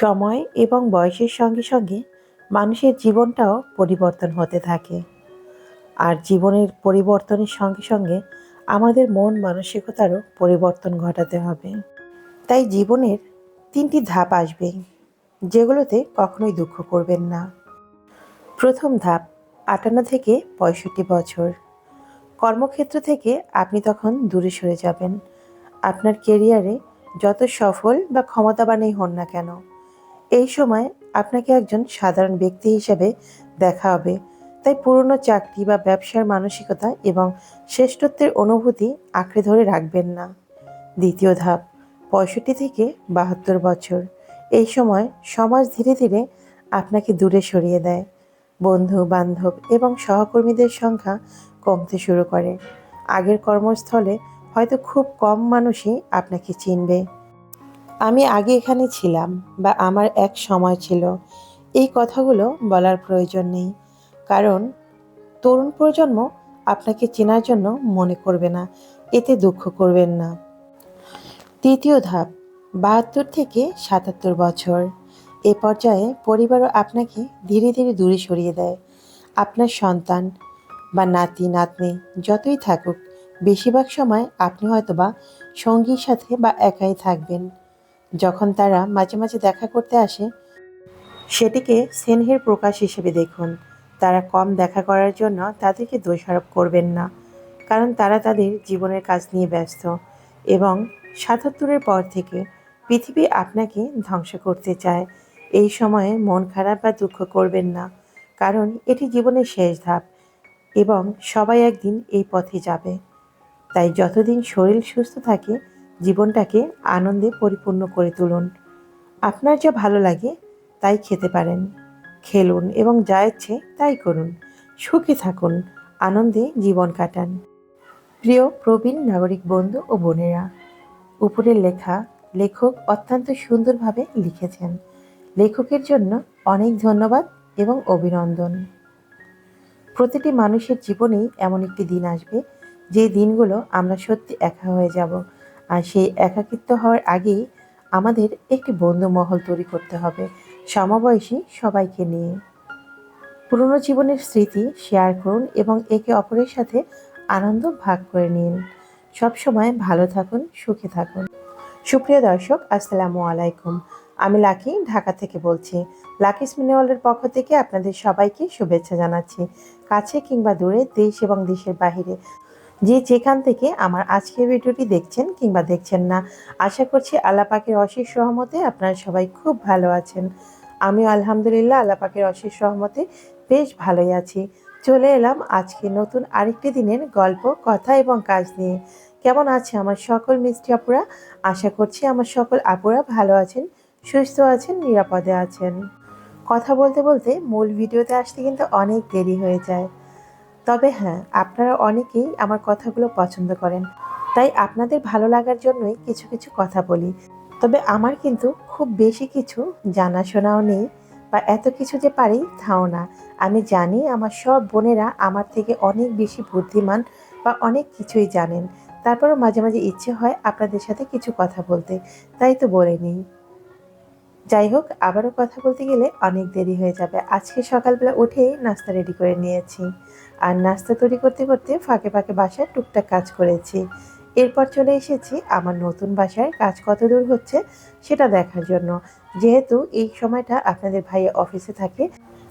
সময় এবং বয়সের সঙ্গে সঙ্গে মানুষের জীবনটাও পরিবর্তন হতে থাকে। আর জীবনের পরিবর্তনের সঙ্গে সঙ্গে আমাদের মন মানসিকতারও পরিবর্তন ঘটাতে হবে। তাই জীবনের তিনটি ধাপ আসবে, যেগুলোতে কখনোই দুঃখ করবেন না। প্রথম ধাপ, আটান্ন থেকে পঁয়ষট্টি বছর। কর্মক্ষেত্র থেকে আপনি তখন দূরে সরে যাবেন। আপনার কেরিয়ারে যত সফল বা ক্ষমতাবানই হন না কেন এই সময় আপনাকে একজন সাধারণ ব্যক্তি হিসেবে দেখা হবে। তাই পুরনো চাকরি বা ব্যবসার মানসিকতা এবং শ্রেষ্ঠত্বের অনুভূতি আঁকড়ে ধরে রাখবেন না। দ্বিতীয় ধাপ, পঁয়ষট্টি থেকে বাহাত্তর বছর। এই সময় সমাজ ধীরে ধীরে আপনাকে দূরে সরিয়ে দেয়। বন্ধু, বান্ধব এবং সহকর্মীদের সংখ্যা কমতে শুরু করে। আগের কর্মস্থলে হয়তো খুব কম মানুষই আপনাকে চিনবে। আমি আগে এখানে ছিলাম বা আমার এক সময় ছিল। এই কথাগুলো বলার প্রয়োজন নেই। কারণ তরুণ প্রজন্ম আপনাকে চেনার জন্য মনে করবে না, এতে দুঃখ করবেন না। তৃতীয় ধাপ, বাহাত্তর থেকে সাতাত্তর বছর। এ পর্যায়ে পরিবারও আপনাকে ধীরে ধীরে দূরে সরিয়ে দেয়। আপনার সন্তান বা নাতি, নাতনি যতই থাকুক, বেশিরভাগ সময় আপনি হয়তোবা সঙ্গীর সাথে বা একাই থাকবেন। যখন তারা মাঝে মাঝে দেখা করতে আসে, সেটিকে স্নেহের প্রকাশ হিসেবে দেখুন। তারা কম দেখা করার জন্য তাদেরকে দোষারোপ করবেন না, কারণ তারা তাদের জীবনের কাজ নিয়ে ব্যস্ত এবং সাতাত্তরের পর থেকে পৃথিবী আপনাকে ধ্বংস করতে চায়। এই সময়ে মন খারাপ বা দুঃখ করবেন না, কারণ এটি জীবনের শেষ ধাপ এবং সবাই একদিন এই পথে যাবে। তাই যতদিন শরীর সুস্থ থাকে জীবনটাকে আনন্দে পরিপূর্ণ করে তুলুন। আপনার যা ভালো লাগে, তাই খেতে পারেন। খেলুন এবং যা ইচ্ছে, তাই করুন। সুখে থাকুন, আনন্দে জীবন কাটান। প্রিয় প্রবীণ নাগরিক বন্ধু ও বোনেরা, উপরের লেখা লেখক অত্যন্ত সুন্দরভাবে লিখেছেন। লেখকের জন্য অনেক ধন্যবাদ এবং অভিনন্দন। প্রতিটি মানুষের জীবনেই এমন একটি দিন আসবে, যে দিনগুলো আমরা সত্যি একা হয়ে যাব। আর সেই একাকিত্ব হওয়ার আগেই আমাদের একটি বন্ধু মহল তৈরি করতে হবে, সমবয়সী সবাইকে নিয়ে। পুরনো জীবনের স্মৃতি শেয়ার করুন এবং একে অপরের সাথে আনন্দ ভাগ করে নিন। সবসময় ভালো থাকুন, সুখে থাকুন। সুপ্রিয় দর্শক, আসসালামু আলাইকুম। আমি লাকি, ঢাকা থেকে বলছি। লাকি স্মিনেওয়ালের পক্ষ থেকে আপনাদের সবাইকে শুভেচ্ছা জানাচ্ছি। কাছে কিংবা দূরে দেশ এবং দেশের বাহিরে যে যেখান থেকে আমার আজকের ভিডিওটি দেখছেন কিংবা দেখছেন না, আশা করছি আল্লাহ পাকের অশেষ সহমতে আপনারা সবাই খুব ভালো আছেন। আমি আলহামদুলিল্লাহ আল্লাহ পাকের অশেষ সহমতে বেশ ভালোই আছি। চলে এলাম আজকে নতুন আরেকটি দিনের গল্প, কথা এবং কাজ নিয়ে। কেমন আছে আমার সকল মিষ্টি আপুরা? আশা করছি আমার সকল আপুরা ভালো আছেন, সুস্থ আছেন, নিরাপদে আছেন। কথা বলতে বলতে মূল ভিডিওতে আসতে কিন্তু অনেক দেরি হয়ে যায়। তবে হ্যাঁ আপনারা অনেকেই আমার কথাগুলো পছন্দ করেন। তাই আপনাদের ভালো লাগার জন্যই কিছু কিছু কথা বলি। তবে আমার কিন্তু খুব বেশি কিছু জানাশোনাও নেই বা এত কিছু যে পারি তাও না। আমি জানি আমার সব বোনেরা আমার থেকে অনেক বেশি বুদ্ধিমান বা অনেক কিছুই জানেন। তারপরও মাঝে মাঝে ইচ্ছে হয় আপনাদের সাথে কিছু কথা বলতে। তাই তো বলে নিই। যাই হোক, আবারও কথা বলতে গেলে অনেক দেরি হয়ে যাবে। আজকে সকালবেলা উঠেই নাস্তা রেডি করে নিয়েছি। আর নাস্তা তৈরি করতে করতে ফাঁকে ফাঁকে বাসায় টুকটাক কাজ করেছি। এরপর চলে এসেছি আমার নতুন বাসায় কাজ কত দূর হচ্ছে সেটা দেখার জন্য। যেহেতু এই সময়টা আপনাদের ভাইয়া অফিসে থাকে,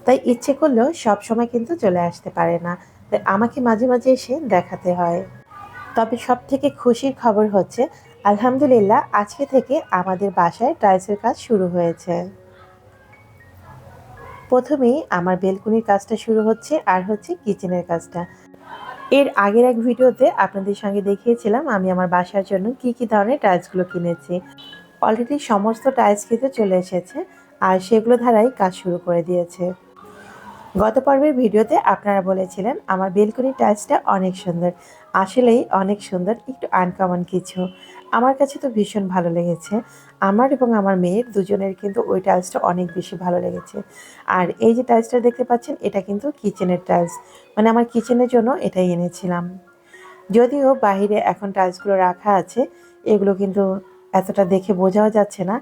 তাই ইচ্ছে করলেও সব সময় কিন্তু চলে আসতে পারে না। তাই আমাকে মাঝে মাঝে এসে দেখাতে হয়। তবে সব থেকে খুশির খবর হচ্ছে আলহামদুলিল্লাহ, আজকে থেকে আমাদের বাসায় টাইলসের কাজ শুরু হয়েছে। প্রথমেই আমার বেলকুনির কাজটা শুরু হচ্ছে আর হচ্ছে কিচেনের কাজটা। এর আগের এক ভিডিওতে আপনাদের সঙ্গে দেখিয়েছিলাম আমি আমার বাসার জন্য কি কি ধরনের টাইলসগুলো কিনেছি। অলরেডি সমস্ত টাইলস কিন্তু চলে এসেছে আর সেগুলো ধারাই কাজ শুরু করে দিয়েছে। গত পর্বের ভিডিওতে আপনারা বলেছিলেন আমার বেলকনি টাইলসটা অনেক সুন্দর। আসলেই অনেক সুন্দর, একটু আনকমন কিছু। আমার কাছে তো ভীষণ ভালো লেগেছে। আমার এবং আমার মেয়ের দুজনের কিন্তু ওই টাইলসটা অনেক বেশি ভালো লেগেছে। আর এই যে টাইলসটা দেখতে পাচ্ছেন, এটা কিন্তু কিচেনের টাইলস মানে আমার কিচেনের জন্য এটাই এনেছিলাম। যদিও বাইরে এখন টাইলসগুলো রাখা আছে, এগুলো কিন্তু এতটা দেখে বোঝাও যাচ্ছে না।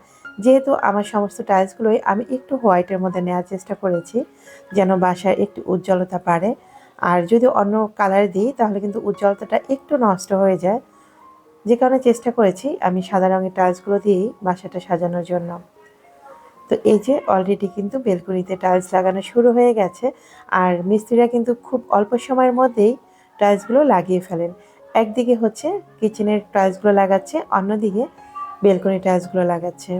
যেহেতু আমার সমস্ত টাইলসগুলোই আমি একটু হোয়াইটের মধ্যে নেওয়ার চেষ্টা করেছি, যেন বাসায় একটু উজ্জ্বলতা পারে আর যদি অন্য কালার দিই, তাহলে কিন্তু উজ্জ্বলতাটা একটু নষ্ট হয়ে যায়। যে কারণে চেষ্টা করেছি আমি সাদা রঙের টাইলসগুলো দিয়েই বাসাটা সাজানোর জন্য। তো এই যে অলরেডি কিন্তু বেলকুনিতে টাইলস লাগানো শুরু হয়ে গেছে আর মিস্ত্রিরা কিন্তু খুব অল্প সময়ের মধ্যেই টাইলসগুলো লাগিয়ে ফেলেন। একদিকে হচ্ছে কিচেনের টাইলসগুলো লাগাচ্ছে, অন্যদিকে বেলকনি টাইলসগুলো লাগাচ্ছে।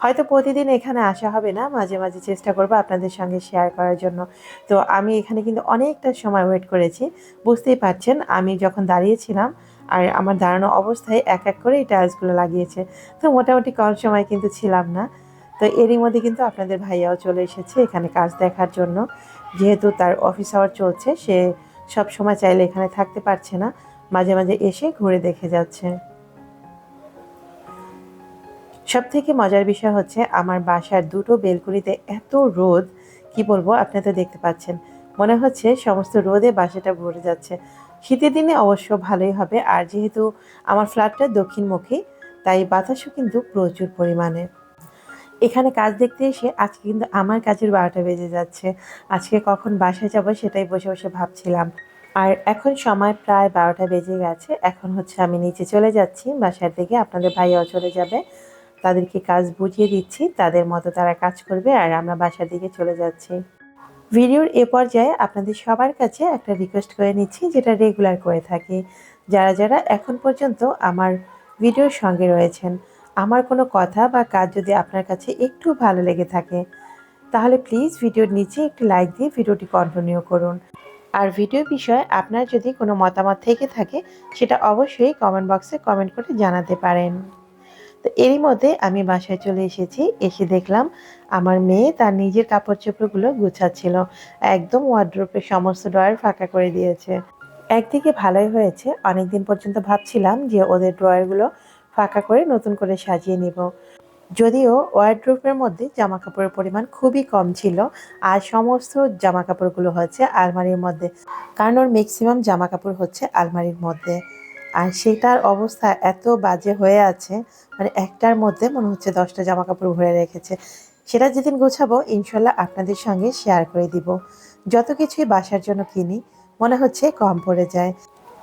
হয়তো প্রতিদিন এখানে আসা হবে না, মাঝে মাঝে চেষ্টা করব আপনাদের সঙ্গে শেয়ার করার জন্য। তো আমি এখানে কিন্তু অনেকটা সময় ওয়েট করেছি, বুঝতেই পারছেন, আমি যখন দাঁড়িয়েছিলাম আর আমার দাঁড়ানো অবস্থায় এক এক করে এই টাইলসগুলো লাগিয়েছে, তো মোটামুটি কম সময় কিন্তু ছিলাম না। তো এরই মধ্যে কিন্তু আপনাদের ভাইয়াও চলে এসেছে এখানে কাজ দেখার জন্য। যেহেতু তার অফিস আওয়ার চলছে, সে সব সময় চাইলে এখানে থাকতে পারছে না, মাঝে মাঝে এসে ঘুরে দেখে যাচ্ছে। সব থেকে মজার বিষয় হচ্ছে আমার বাসার দুটো বেলকুনিতে এত রোদ, কি বলব আপনি তো দেখতে পাচ্ছেন। মনে হচ্ছে সমস্ত রোদে বাসাটা ভরে যাচ্ছে। শীতের দিনে অবশ্য ভালোই হবে, আর যেহেতু আমার ফ্ল্যাটটা দক্ষিণমুখী, তাই বাতাসও কিন্তু প্রচুর পরিমাণে। এখানে কাজ দেখতে এসে আজকে কিন্তু আমার কাজের বারোটা বেজে যাচ্ছে। আজকে কখন বাসায় যাব সেটাই বসে বসে ভাবছিলাম। আর এখন সময় প্রায় বারোটা বেজে গেছে, এখন হচ্ছে আমি নিচে চলে যাচ্ছি, বাসার দিকে আপনাদের ভাইয়াও চলে যাবে। তাদেরকে কাজ বুঝিয়ে দিচ্ছি, তাদের মতো তারা কাজ করবে আর আমরা বাসার দিকে চলে যাচ্ছি। ভিডিওর এ পর্যায়ে আপনাদের সবার কাছে একটা রিকোয়েস্ট করে নিচ্ছি, যেটা রেগুলার করে থাকি। যারা যারা এখন পর্যন্ত আমার ভিডিওর সঙ্গে রয়েছেন, আমার কোনো কথা বা কাজ যদি আপনার কাছে একটু ভালো লেগে থাকে, তাহলে প্লিজ ভিডিওর নিচে একটি লাইক দিয়ে ভিডিওটি কন্টিনিউ করুন। আর ভিডিও বিষয়ে আপনার যদি কোনো মতামত থেকে থাকে, সেটা অবশ্যই কমেন্ট বক্সে কমেন্ট করে জানাতে পারেন। তো এরই মধ্যে আমি বাসায় চলে এসেছি। এসে দেখলাম আমার মেয়ে তার নিজের কাপড় চোপড়গুলো গুছাচ্ছিল। একদম ওয়ার্ড্রোপের সমস্ত ড্রয়ার ফাঁকা করে দিয়েছে। একদিকে ভালোই হয়েছে, অনেকদিন পর্যন্ত ভাবছিলাম যে ওদের ড্রয়ারগুলো ফাঁকা করে নতুন করে সাজিয়ে নিব। যদিও ওয়ার্ড্রোপের মধ্যে জামা কাপড়ের পরিমাণ খুবই কম ছিল, আর সমস্ত জামা কাপড়গুলো হচ্ছে আলমারির মধ্যে, কারণ ওর ম্যাক্সিমাম জামা কাপড় হচ্ছে আলমারির মধ্যে। আর সেটার অবস্থা এত বাজে হয়ে আছে মানে একটার মধ্যে মনে হচ্ছে দশটা জামা কাপড় ভরে রেখেছে। সেটা যেদিন গোছাবো, ইনশাল্লাহ আপনাদের সঙ্গে শেয়ার করে দিব। যত কিছুই বাসার জন্য কিনি, মনে হচ্ছে কম পড়ে যায়।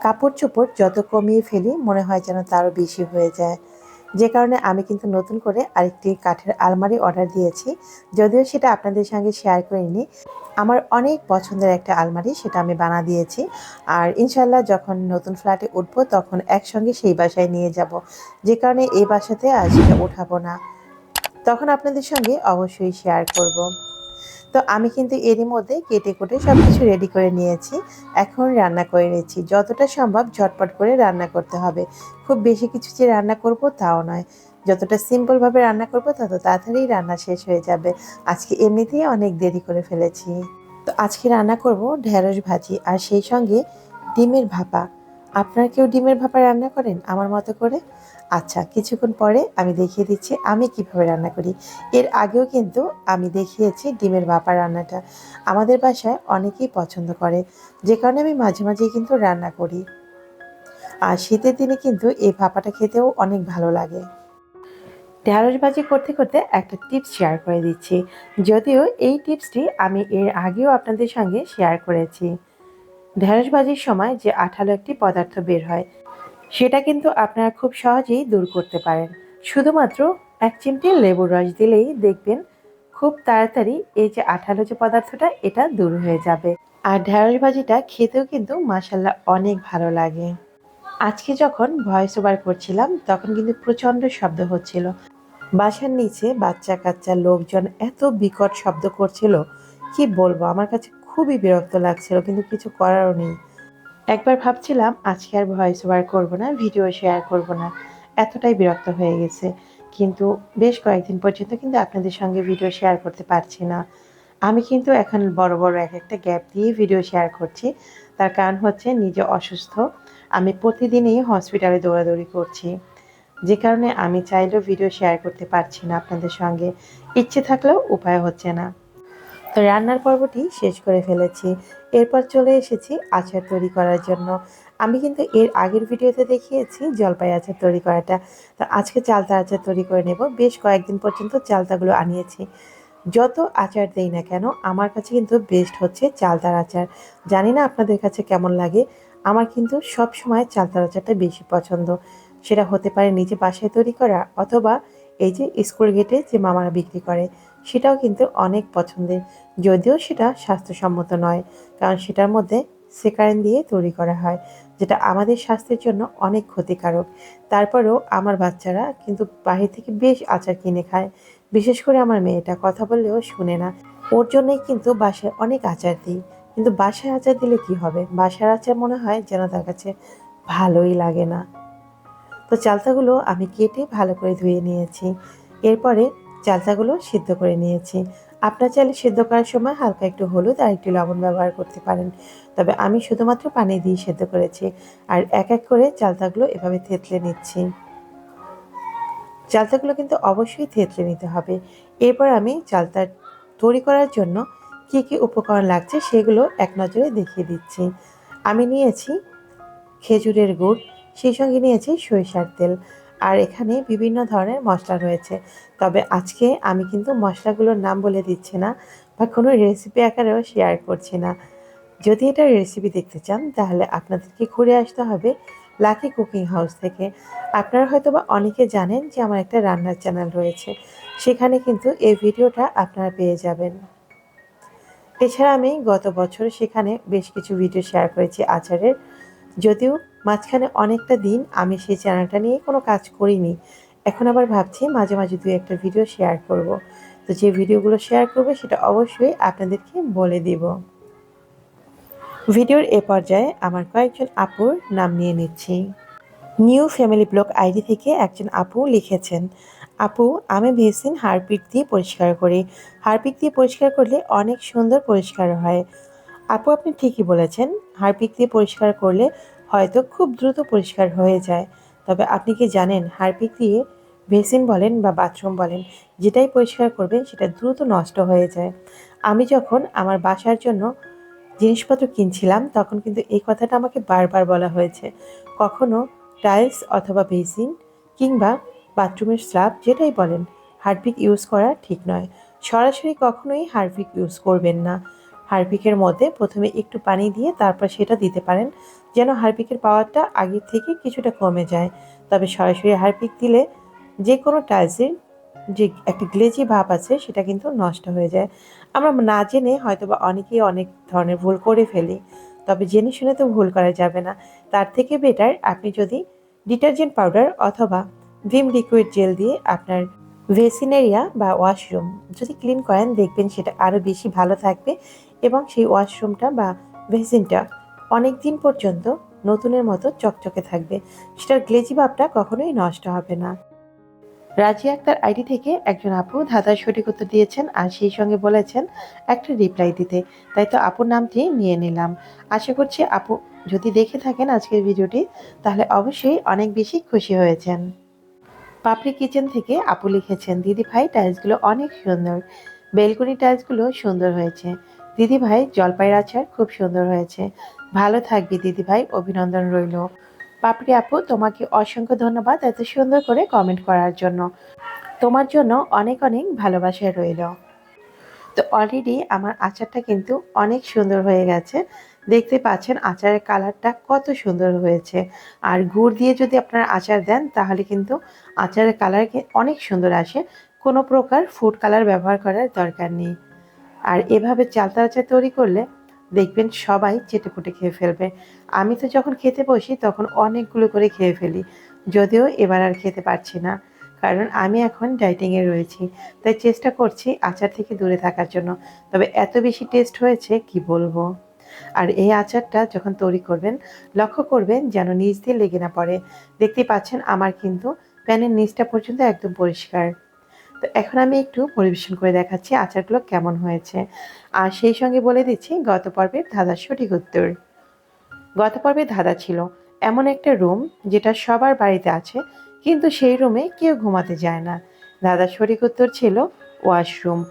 কাপড় চোপড় যত কমিয়ে ফেলি, মনে হয় যেন তারও বেশি হয়ে যায়। যে কারণে আমি কিন্তু নতুন করে আরেকটি কাঠের আলমারি অর্ডার দিয়েছি। যদিও সেটা আপনাদের সঙ্গে শেয়ার করিনি। আমার অনেক পছন্দের একটা আলমারি সেটা আমি বানা দিয়েছি। আর ইনশাল্লাহ যখন নতুন ফ্ল্যাটে উঠবো তখন একসঙ্গে সেই বাসায় নিয়ে যাব। যে কারণে এই বাসাতে আর সেটা উঠাবো না। তখন আপনাদের সঙ্গে অবশ্যই শেয়ার করব। তো আমি কিন্তু এরই মধ্যে কেটে কুটে সব কিছু রেডি করে নিয়েছি। এখন রান্না করে নিয়েছি যতটা সম্ভব ঝটপট করে রান্না করতে হবে। খুব বেশি কিছু যে রান্না করব তাও নয়। যতটা সিম্পলভাবে রান্না করব তত তাড়াতাড়ি রান্না শেষ হয়ে যাবে। আজকে এমনিতেই অনেক দেরি করে ফেলেছি। তো আজকে রান্না করব ঢেঁড়স ভাজি আর সেই সঙ্গে ডিমের ভাপা। আপনারা কেউ ডিমের ভাপা রান্না করেন আমার মতো করে? আচ্ছা কিছুক্ষণ পরে আমি দেখিয়ে দিচ্ছি আমি কীভাবে রান্না করি। এর আগেও কিন্তু আমি দেখিয়েছি ডিমের ভাপা রান্নাটা। আমাদের বাসায় অনেকেই পছন্দ করে, যে কারণে আমি মাঝে মাঝেই কিন্তু রান্না করি। আর শীতের দিনে কিন্তু এই ভাপাটা খেতেও অনেক ভালো লাগে। ঢেঁড়স ভাজি করতে করতে একটা টিপস শেয়ার করে দিচ্ছি। যদিও এই টিপসটি আমি এর আগেও আপনাদের সঙ্গে শেয়ার করেছি। ঢেঁড়স ভাজির সময় যে আঠালো একটি পদার্থ বের হয় সেটা কিন্তু আপনারা খুব সহজেই দূর করতে পারেন। শুধুমাত্র এক চিমটি লেবুর রস দিলেই দেখবেন খুব তাড়াতাড়ি এই যে আঠালো যে পদার্থটা, এটা দূর হয়ে যাবে। আর ঢেঁড়স ভাজিটা খেতেও কিন্তু মাসাল্লাহ অনেক ভালো লাগে। আজকে যখন ভয়েস ওভার করছিলাম, তখন কিন্তু প্রচণ্ড শব্দ হচ্ছিল। বাসার নিচে বাচ্চা কাচ্চা লোকজন এত বিকট শব্দ করছিল, কি বলব? আমার কাছে খুবই বিরক্ত লাগছিল, কিন্তু কিছু করারও নেই। একবার ভাবছিলাম, আজকে আর ভয়েস ওভার করব না ভিডিও শেয়ার করব না। এতটাই বিরক্ত হয়ে গেছে। কিন্তু বেশ কয়েকদিন পর্যন্ত কিন্তু আপনাদের সঙ্গে ভিডিও শেয়ার করতে পারছি না। আমি কিন্তু এখন বড় বড় এক একটা গ্যাপ দিয়ে ভিডিও শেয়ার করছি। তার কারণ হচ্ছে নিজে অসুস্থ। আমি প্রতিদিনই হসপিটালে দৌড়াদৌড়ি করছি। যে কারণে আমি চাইলেও ভিডিও শেয়ার করতে পারছি না আপনাদের সঙ্গে। ইচ্ছে থাকলেও উপায় হচ্ছে না। তো রান্নার পর্বটি শেষ করে ফেলেছি। এরপর চলে এসেছি আচার তৈরি করার জন্য। আমি কিন্তু এর আগের ভিডিওতে দেখিয়েছি জলপাই আচার তৈরি করাটা। তো আজকে চালতা আচার তৈরি করে নেব। বেশ কয়েকদিন পর্যন্ত চালতাগুলো আনিয়েছি। যত আচার দেই না কেন, আমার কাছে কিন্তু বেস্ট হচ্ছে চালতার আচার। জানি না আপনাদের কাছে কেমন লাগে। আমার কিন্তু সব সময় চালতার আচারটা বেশি পছন্দ। সেটা হতে পারে নিজে বাসায় তৈরি করা অথবা এই যে স্কুল গেটে যে মামারা বিক্রি করে। সেটাও কিন্তু অনেক পছন্দের। যদিও সেটা স্বাস্থ্যসম্মত নয়, কারণ সেটার মধ্যে সেকারেন দিয়ে তৈরি করা হয়, যেটা আমাদের স্বাস্থ্যের জন্য অনেক ক্ষতিকারক। তারপরেও আমার বাচ্চারা কিন্তু বাহির থেকে বেশ আচার কিনে খায়। বিশেষ করে আমার মেয়েটা কথা বললেও শুনে না। ওর জন্যই কিন্তু বাসায় অনেক আচার দিই। কিন্তু বাসায় আচার দিলে কি হবে? বাসার আচার মনে হয় যেন তার কাছে ভালোই লাগে না। তো চালতাগুলো আমি কেটে ভালো করে ধুয়ে নিয়েছি। এরপরে চালতাগুলো সিদ্ধ করে নিয়েছি। আপনার চাইলে সিদ্ধ করার সময় হালকা একটু হলুদ আর একটু লবণ ব্যবহার করতে পারেন। তবে আমি শুধুমাত্র পানি দিয়ে সেদ্ধ করেছি আর এক এক করে চালতাগুলো এভাবে থেতলে নিচ্ছি। চালতাগুলো কিন্তু অবশ্যই থেতলে নিতে হবে। এরপর আমি চালতা তৈরি করার জন্য কী কী উপকরণ লাগছে সেগুলো এক নজরে দেখিয়ে দিচ্ছি। আমি নিয়েছি খেজুরের গুড়, সেই সঙ্গে নিয়েছি সরিষার তেল। আর এখানে বিভিন্ন ধরনের মশলা রয়েছে। তবে আজকে আমি কিন্তু মশলাগুলোর নাম বলে দিচ্ছি না বা কোনো রেসিপি আকারেও শেয়ার করছি না। যদি এটা রেসিপি দেখতে চান, তাহলে আপনাদেরকে ঘুরে আসতে হবে লাকি কুকিং হাউস থেকে। আপনারা হয়তো বা অনেকে জানেন যে আমার একটা রান্নার চ্যানেল রয়েছে। সেখানে কিন্তু এই ভিডিওটা আপনারা পেয়ে যাবেন। এছাড়া আমি গত বছর সেখানে বেশ কিছু ভিডিও শেয়ার করেছি আচারের। যদিও মাঝখানে অনেকটা দিন আমি সেই চ্যানেলটা নিয়ে কোনো কাজ করিনি। এখন আবার ভাবছি মাঝে মাঝে দু একটা ভিডিও শেয়ার করব। তো যে ভিডিওগুলো শেয়ার করবে সেটা অবশ্যই আপনাদেরকে বলে দিব। ভিডিওর এ পর্যায়ে আমার কয়েকজন আপুর নাম নিয়ে নিচ্ছি। নিউ ফ্যামিলি ব্লগ আইডি থেকে একজন আপু লিখেছেন, আপু, আমি ভেসিন হারপিক দিয়ে পরিষ্কার করি। হারপিক দিয়ে পরিষ্কার করলে অনেক সুন্দর পরিষ্কার হয়। আপু, আপনি ঠিকই বলেছেন, হারপিক দিয়ে পরিষ্কার করলে হয়তো খুব দ্রুত পরিষ্কার হয়ে যায়। তবে আপনি কি জানেন, হারপিক দিয়ে বেসিন বলেন বা বাথরুম বলেন, যেটাই পরিষ্কার করবেন সেটা দ্রুত নষ্ট হয়ে যায়। আমি যখন আমার বাসার জন্য জিনিসপত্র কিনছিলাম, তখন কিন্তু এই কথাটা আমাকে বারবার বলা হয়েছে। কখনো টাইলস অথবা বেসিন কিংবা বাথরুমের স্ল্যাব যেটাই বলেন, হারপিক ইউজ করা ঠিক নয়। সরাসরি কখনোই হারপিক ইউজ করবেন না। হারপিকের মধ্যে প্রথমে একটু পানি দিয়ে তারপর সেটা দিতে পারেন, যেন হারপিকের পাওয়ারটা আগের থেকে কিছুটা কমে যায়। তবে সরাসরি হারপিক দিলে যে কোনো টাইলসের যে একটা গ্লেজি ভাব আছে, সেটা কিন্তু নষ্ট হয়ে যায়। আমরা না জেনে হয়তো বা অনেকেই অনেক ধরনের ভুল করে ফেলি, তবে জেনে শুনে তো ভুল করা যাবে না। তার থেকে বেটার আপনি যদি ডিটারজেন্ট পাউডার অথবা ভিম লিকুইড জেল দিয়ে আপনার ভেসিন এরিয়া বা ওয়াশরুম যদি ক্লিন করেন, দেখবেন সেটা আরও বেশি ভালো থাকবে এবং সেই ওয়াশরুমটা বা ভেসিনটা অনেক দিন পর্যন্ত নতুনের মতো চকচকে থাকবে। সেটার গ্লেজি ভাবটা কখনোই নষ্ট হবে না। রাজি আক্তার আইডি থেকে একজন আপু ধাঁধার সঠিক উত্তর দিয়েছেন আর সেই সঙ্গে বলেছেন, একটা রিপ্লাই দিতে। তাই তো আপুর নামটি নিয়ে নিলাম। আশা করছি আপু যদি দেখে থাকেন আজকের ভিডিওটি, তাহলে অবশ্যই অনেক বেশি খুশি হয়েছেন। পাপড়ি কিচেন থেকে আপু লিখেছেন, দিদি ভাই টাইলসগুলো অনেক সুন্দর। বেলকনি টাইলসগুলো সুন্দর হয়েছে। দিদি ভাই জলপাইয়ের আচার খুব সুন্দর হয়েছে। ভালো থাকবি দিদি ভাই অভিনন্দন রইল। পাপড়ি আপু, তোমাকে অসংখ্য ধন্যবাদ এত সুন্দর করে কমেন্ট করার জন্য। তোমার জন্য অনেক অনেক ভালোবাসা রইল। তো অলরেডি আমার আচারটা কিন্তু অনেক সুন্দর হয়ে গেছে। দেখতে পাচ্ছেন আচারের কালারটা কত সুন্দর হয়েছে। আর গুড় দিয়ে যদি আপনারা আচার দেন, তাহলে কিন্তু আচারের কালার অনেক সুন্দর আসে। কোনো প্রকার ফুড কালার ব্যবহার করার দরকার নেই। আর এভাবে চালতা আচার তৈরি করলে দেখবেন সবাই চেটে চেটেপুটে খেয়ে ফেলবে। আমি তো যখন খেতে বসি তখন অনেকগুলো করে খেয়ে ফেলি। যদিও এবার আর খেতে পারছি না, কারণ আমি এখন ডাইটিংয়ে রয়েছি। তাই চেষ্টা করছি আচার থেকে দূরে থাকার জন্য। তবে এত বেশি টেস্ট হয়েছে কি বলব? আর এই আচারটা যখন তৈরি করবেন, লক্ষ্য করবেন যেন নিচ দিয়ে লেগে না পড়ে। দেখতে পাচ্ছেন আমার কিন্তু প্যানের নিচটা পর্যন্ত একদম পরিষ্কার। তো এখন আমি একটু পরিবেশন করে দেখাচ্ছি আচারগুলো কেমন হয়েছে। আর সেই সঙ্গে বলে দিচ্ছি, গত পর্বের ধাঁধার সঠিক উত্তর। গত পর্বে ধাঁধা ছিল এমন একটা রুম যেটা সবার বাড়িতে আছে, কিন্তু সেই রুমে কেউ ঘুমাতে যায় না। দাদার সঠিক উত্তর ছিল ওয়াশরুম।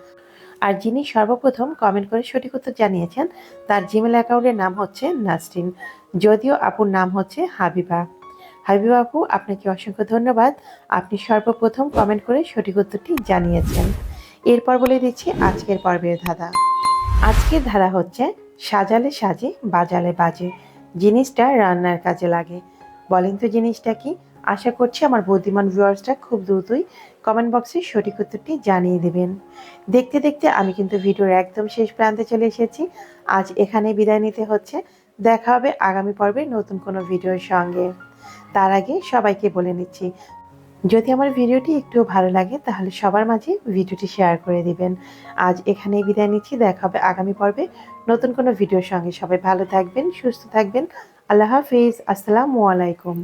আর যিনি সর্বপ্রথম কমেন্ট করে সঠিক উত্তর জানিয়েছেন, তার জিমেল অ্যাকাউন্টের নাম হচ্ছে নাসরিন। যদিও আপুর নাম হচ্ছে হাবিবা। হাবিবা আপু, আপনাকে অসংখ্য ধন্যবাদ। আপনি সর্বপ্রথম কমেন্ট করে সঠিক উত্তরটি জানিয়েছেন। এরপর বলে দিচ্ছি আজকের পর্বের ধাঁধা। আজকের ধারা হচ্ছে, সাজালে সাজে, বাজালে বাজে। জিনিসটা রান্নার কাজে লাগে। বলেন তো জিনিসটা কি? আশা করছি আমার বুদ্ধিমান ভিউয়ার্সরা খুব দ্রুতই কমেন্ট বক্সে সঠিক উত্তরটি জানিয়ে দেবেন। দেখতে দেখতে আমি কিন্তু ভিডিওর একদম শেষ প্রান্তে চলে এসেছি। আজ এখানে বিদায় নিতে হচ্ছে। দেখা হবে আগামী পর্বে নতুন কোনো ভিডিওর সঙ্গে। তার আগে সবাইকে বলে নিচ্ছি, যদি আমার ভিডিওটি একটু ভালো লাগে তাহলে সবার মাঝে ভিডিওটি শেয়ার করে দিবেন। আজ এখানেই বিদায় নিচ্ছি, দেখা হবে আগামী পর্বে নতুন কোনো ভিডিওর সঙ্গে। সবাই ভালো থাকবেন, সুস্থ থাকবেন। আল্লাহ হাফিজ, আসসালামু আলাইকুম।